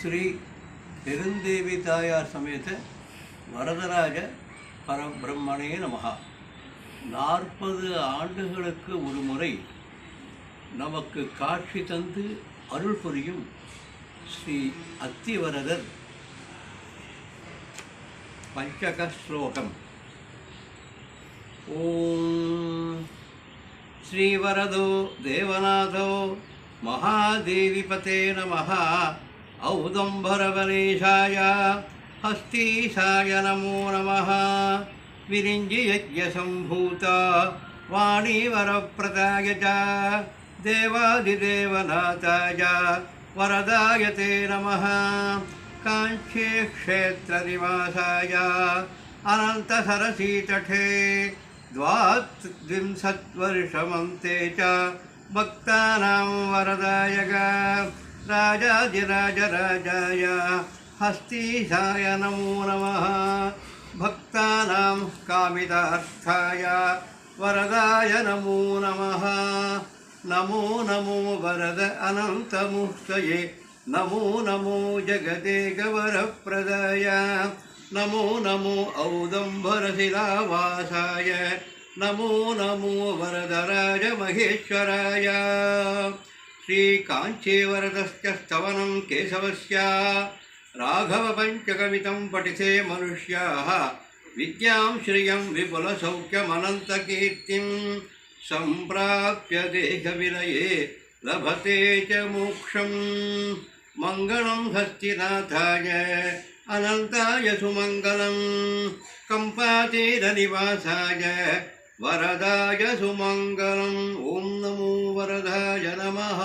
ஸ்ரீ பெருந்தேவி தாயார் சமேத வரதராஜ பரபிரம்மணே நமகா. நாற்பது ஆண்டுகளுக்கு ஒரு முறை நமக்கு காட்சி தந்து அருள் புரியும் ஸ்ரீ அத்திவரதர் பஞ்சக ஸ்லோகம் ஸ்ரீவரதோ தேவநாதோ மகாதேவிபதே நமகா. औदम्बरवनेशाय हस्तीशाय नमो नमः। विरिञ्जियज्ञसम्भूता वाणीवरप्रदाय च देवादिदेवनाथाय वरदाय ते नमः। काञ्चे क्षेत्रनिवासाय अनन्तसरसीतटे द्वात्रिंशत्वर्षमन्ते च भक्तानां वरदायक राजाधिराजराजाय हस्तीशाय नमो नमः भक्तानां कामितार्थाय वरदाय नमो नमः नमो नमो वरद अनन्तमुक्तये नमो नमो जगदेकवरप्रदाय नमो नमो औदम्बरशिलावासाय नमो नमो वरदराजमहेश्वराय श्रीकाञ्चीवरदश्च स्तवनं केशवस्य राघवपञ्चकमितं पठिते मनुष्याः। विद्यां श्रियं विपुलसौख्यमनन्तकीर्तिं सम्प्राप्य देहविलये लभते च मोक्षं मङ्गलं हस्तिनाथाय अनन्ताय सुमङ्गलं कम्पातीरनिवासाय वरदाय सुमङ्गलम्। ॐ नमो वरदाय नमः